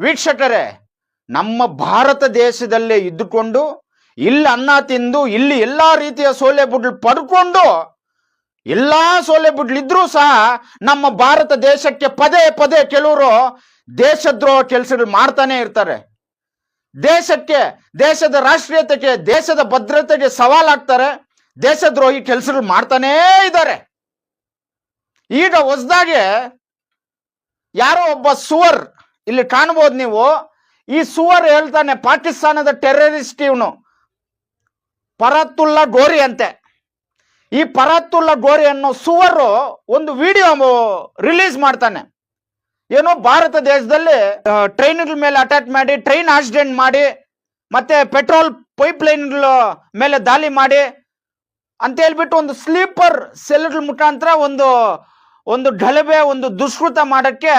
ವೀಕ್ಷಕರೇ, ನಮ್ಮ ಭಾರತ ದೇಶದಲ್ಲೇ ಇದ್ದುಕೊಂಡು, ಇಲ್ಲಿ ಅನ್ನ ತಿಂದು, ಇಲ್ಲಿ ಎಲ್ಲಾ ರೀತಿಯ ಸೌಲಭ್ಯಗಳು ಪಡ್ಕೊಂಡು, ಎಲ್ಲಾ ಸೌಲಭ್ಯಗಳಿದ್ರೂ ಸಹ ನಮ್ಮ ಭಾರತ ದೇಶಕ್ಕೆ ಪದೇ ಪದೇ ಕೆಲವರು ದೇಶದ್ರೋಹ ಕೆಲಸಗಳು ಮಾಡ್ತಾನೆ ಇರ್ತಾರೆ. ದೇಶಕ್ಕೆ, ದೇಶದ ರಾಷ್ಟ್ರೀಯತೆಗೆ, ದೇಶದ ಭದ್ರತೆಗೆ ಸವಾಲಾಗ್ತಾರೆ ದೇಶದ್ರೋಹಿ ಕೆಲಸಗಳು ಮಾಡ್ತಾನೇ ಇದ್ದಾರೆ. ಈಗ ಹೊಸದಾಗೆ ಯಾರೋ ಒಬ್ಬ ಸುವರ್ ಇಲ್ಲಿ ಕಾಣ್ಬೋದು ನೀವು, ಈ ಸುವರ್ ಹೇಳ್ತಾನೆ ಪಾಕಿಸ್ತಾನದ ಟೆರರಿಸ್ಟ್ ಇವನು. ಪರತ್ತುಲ್ಲಾ ಗೋರಿ ಅಂತೆ. ಈ ಪರತ್ತುಲ್ಲ ಗೋರಿ ಅನ್ನೋ ಸುವರು ಒಂದು ವಿಡಿಯೋ ರಿಲೀಸ್ ಮಾಡ್ತಾನೆ. ಏನೋ ಭಾರತ ದೇಶದಲ್ಲಿ ಟ್ರೈನ್ ಮೇಲೆ ಅಟ್ಯಾಕ್ ಮಾಡಿ ಟ್ರೈನ್ ಆಕ್ಸಿಡೆಂಟ್ ಮಾಡಿ, ಮತ್ತೆ ಪೆಟ್ರೋಲ್ ಪೈಪ್ ಲೈನ್ ಮೇಲೆ ದಾಳಿ ಮಾಡಿ, ಅಂತ ಹೇಳ್ಬಿಟ್ಟು ಒಂದು ಸ್ಲೀಪರ್ ಸೆಲ್ಗಳ ಮುಖಾಂತರ ಒಂದು ಒಂದು ಗಲಭೆ ಒಂದು ದುಷ್ಕೃತ ಮಾಡಕ್ಕೆ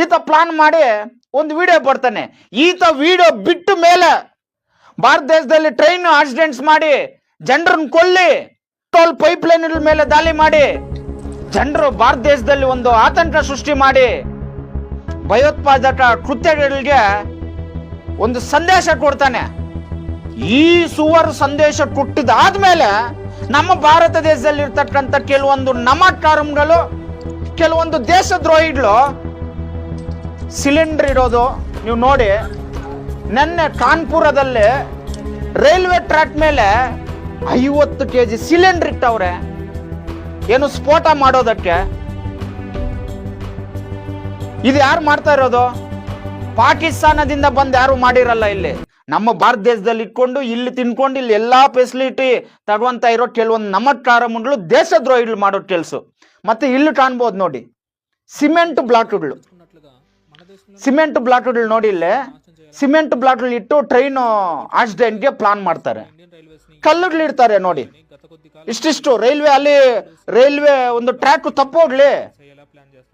ಈತ ಪ್ಲಾನ್ ಮಾಡಿ ಒಂದು ವಿಡಿಯೋ ಬರ್ತಾನೆ. ಈತ ವಿಡಿಯೋ ಬಿಟ್ಟ ಮೇಲೆ ಭಾರತ ದೇಶದಲ್ಲಿ ಟ್ರೈನ್ ಆಕ್ಸಿಡೆಂಟ್ಸ್ ಮಾಡಿ, ಜನರನ್ನ ಕೊಲ್ಲಿ ಟೋಲ್ ಪೈಪ್ ಲೈನ್ ಮೇಲೆ ದಾಳಿ ಮಾಡಿ, ಜನರು ಭಾರತ ದೇಶದಲ್ಲಿ ಒಂದು ಆತಂಕ ಸೃಷ್ಟಿ ಮಾಡಿ, ಭಯೋತ್ಪಾದಕ ಕೃತ್ಯಗಳಿಗೆ ಒಂದು ಸಂದೇಶ ಕೊಡ್ತಾನೆ. ಈ ಸುವರ್ ಸಂದೇಶ ಕೊಟ್ಟಿದ್ದಾದ್ಮೇಲೆ ನಮ್ಮ ಭಾರತ ದೇಶದಲ್ಲಿ ಇರ್ತಕ್ಕಂಥ ಕೆಲವೊಂದು ನಮಕಾರಂಗಳು ಕೆಲವೊಂದು ದೇಶದ್ರೋಹಿಗಳು ಸಿಲಿಂಡರ್ ಇರೋದು ನೀವು ನೋಡಿ. ನೆನ್ನೆ ಕಾನ್ಪುರದಲ್ಲಿ ರೈಲ್ವೆ ಟ್ರ್ಯಾಕ್ ಮೇಲೆ ಐವತ್ತು ಕೆ ಜಿ ಸಿಲಿಂಡರ್ ಇಟ್ಟವ್ರೆ. ಏನು ಸ್ಫೋಟ ಮಾಡೋದಕ್ಕೆ? ಇದು ಯಾರು ಮಾಡ್ತಾ ಇರೋದು? ಪಾಕಿಸ್ತಾನದಿಂದ ಬಂದು ಯಾರು ಮಾಡಿರಲ್ಲ ಇಲ್ಲಿ? ನಮ್ಮ ಭಾರತ ದೇಶದಲ್ಲಿ ಇಟ್ಕೊಂಡು, ಇಲ್ಲಿ ತಿನ್ಕೊಂಡು, ಇಲ್ಲಿ ಎಲ್ಲಾ ಫೆಸಿಲಿಟಿ ತಗೊಂತ ಇರೋ ಕೆಲವೊಂದು ನಮ್ಮ ಕಾರಮುಂಡ್ಲು ದೇಶದ್ರೋಹಿಗಳು ಮಾಡೋ ಕೆಲಸ. ಮತ್ತೆ ಇಲ್ಲಿ ಕಾಣ್ಬೋದು ನೋಡಿ. ಸಿಮೆಂಟ್ ಬ್ಲಾಕ್ಗಳು ಸಿಮೆಂಟ್ ಬ್ಲಾಕ್ ನೋಡಿ ಇಲ್ಲಿ, ಸಿಮೆಂಟ್ ಬ್ಲಾಕ್ಗಳು ಇಟ್ಟು ಟ್ರೈನು ಆಕ್ಸಿಡೆಂಟ್ಗೆ ಪ್ಲಾನ್ ಮಾಡ್ತಾರೆ. ಕಲ್ಲುಗಳಿಡ್ತಾರೆ ನೋಡಿ. ಇಷ್ಟಿಷ್ಟು ರೈಲ್ವೆ ಅಲ್ಲಿ ರೈಲ್ವೆ ಒಂದು ಟ್ರ್ಯಾಕ್ ತಪ್ಪೋಗ್ಲಿ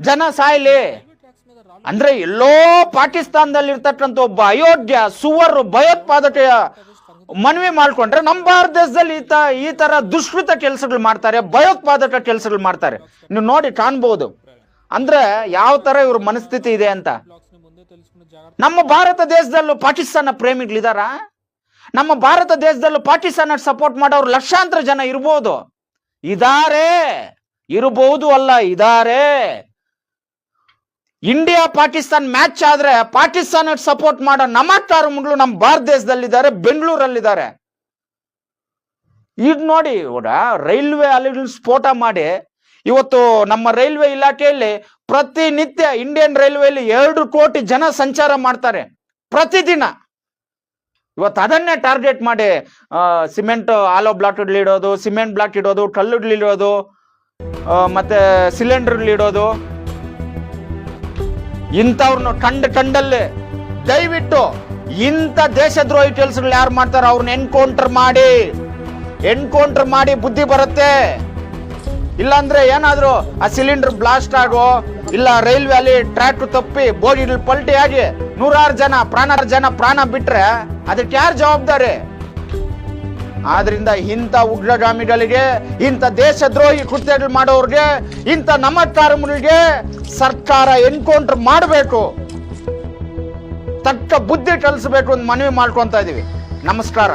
ಜನ ಸಾಯ್ಲಿ. ಅಂದ್ರೆ ಎಲ್ಲೋ ಪಾಕಿಸ್ತಾನದಲ್ಲಿ ಇರ್ತಕ್ಕಂಥ ಒಬ್ಬ ಅಯೋಧ್ಯ ಸುವರು ಭಯೋತ್ಪಾದಕ ಮನವಿ ಮಾಡ್ಕೊಂಡ್ರೆ ನಮ್ಮ ಭಾರತ ದೇಶದಲ್ಲಿ ಈ ತರ ದುಷ್ಕೃತ ಕೆಲಸಗಳು ಮಾಡ್ತಾರೆ, ಭಯೋತ್ಪಾದಕ ಕೆಲಸಗಳು ಮಾಡ್ತಾರೆ. ನೀವು ನೋಡಿ ಕಾಣ್ಬೋದು. ಅಂದ್ರೆ ಯಾವ ತರ ಇವ್ರ ಮನಸ್ಥಿತಿ ಇದೆ ಅಂತ. ನಮ್ಮ ಭಾರತ ದೇಶದಲ್ಲೂ ಪಾಕಿಸ್ತಾನ ಪ್ರೇಮಿಗಳಿದಾರ? ನಮ್ಮ ಭಾರತ ದೇಶದಲ್ಲೂ ಪಾಕಿಸ್ತಾನ ಸಪೋರ್ಟ್ ಮಾಡೋರು ಲಕ್ಷಾಂತರ ಜನ ಇರ್ಬೋದು. ಇದಾರೆ. ಇರಬಹುದು ಅಲ್ಲ, ಇದಾರೆ. ಇಂಡಿಯಾ, ಪಾಕಿಸ್ತಾನ್ ಮ್ಯಾಚ್ ಆದ್ರೆ ಪಾಕಿಸ್ತಾನ ಸಪೋರ್ಟ್ ಮಾಡೋ ನಮಕಾರಗಳು ನಮ್ಮ ಭಾರತ ದೇಶದಲ್ಲಿದ್ದಾರೆ, ಬೆಂಗಳೂರಲ್ಲಿದ್ದಾರೆ. ಈಗ ನೋಡಿ ರೈಲ್ವೆ ಅಲ್ಲಿ ಸ್ಫೋಟ ಮಾಡಿ ಇವತ್ತು ನಮ್ಮ ರೈಲ್ವೆ ಇಲಾಖೆಯಲ್ಲಿ ಪ್ರತಿನಿತ್ಯ ಇಂಡಿಯನ್ ರೈಲ್ವೆಯಲ್ಲಿ ಎರಡು ಕೋಟಿ ಜನ ಸಂಚಾರ ಮಾಡ್ತಾರೆ ಪ್ರತಿದಿನ. ಇವತ್ತು ಅದನ್ನೇ ಟಾರ್ಗೆಟ್ ಮಾಡಿ ಸಿಮೆಂಟ್ ಆಲೋ ಬ್ಲಾಕ್ ಇಡೋದು ಸಿಮೆಂಟ್ ಬ್ಲಾಕ್ ಇಡೋದು ಆ, ಮತ್ತೆ ಸಿಲಿಂಡರ್ ಇಡೋದು. ಇಂಥವ್ರನ್ನ ಕಂಡ ಕಂಡಲ್ಲಿ ದಯವಿಟ್ಟು ಇಂಥ ದೇಶದ್ರೋಹಿ ಕೆಲಸಗಳು ಯಾರು ಮಾಡ್ತಾರೋ ಅವ್ರನ್ನ ಎನ್ಕೌಂಟರ್ ಮಾಡಿ ಎನ್ಕೌಂಟರ್ ಮಾಡಿ ಬುದ್ಧಿ ಬರುತ್ತೆ. ಇಲ್ಲಾಂದ್ರೆ ಏನಾದರೂ ಆ ಸಿಲಿಂಡರ್ ಬ್ಲಾಸ್ಟ್ ಆಗೋ ಇಲ್ಲ ರೈಲ್ವೆ ಅಲ್ಲಿ ಟ್ರ್ಯಾಕ್ ತಪ್ಪಿ ಬೋಗಿಗಳು ಪಲ್ಟಿ ಆಗಿ ನೂರಾರು ಜನ, ಪ್ರಾಣಾರು ಜನ ಪ್ರಾಣ ಬಿಟ್ರೆ ಅದಕ್ಕೆ ಯಾರು ಜವಾಬ್ದಾರಿ? ಆದ್ರಿಂದ ಇಂಥ ಉಗ್ರಗಾಮಿಗಳಿಗೆ, ಇಂಥ ದೇಶದ್ರೋಹಿ ಕೃತ್ಯಗಳು ಮಾಡೋರಿಗೆ, ಇಂಥ ನಮಸ್ಕಾರಗಳಿಗೆ ಸರ್ಕಾರ ಎನ್ಕೌಂಟರ್ ಮಾಡಬೇಕು. ತಕ್ಕ ಬುದ್ಧಿ ಕಲಿಸ್ಬೇಕು ಅಂತ ಮನವಿ ಮಾಡ್ಕೊತಾ ಇದೀವಿ. ನಮಸ್ಕಾರ.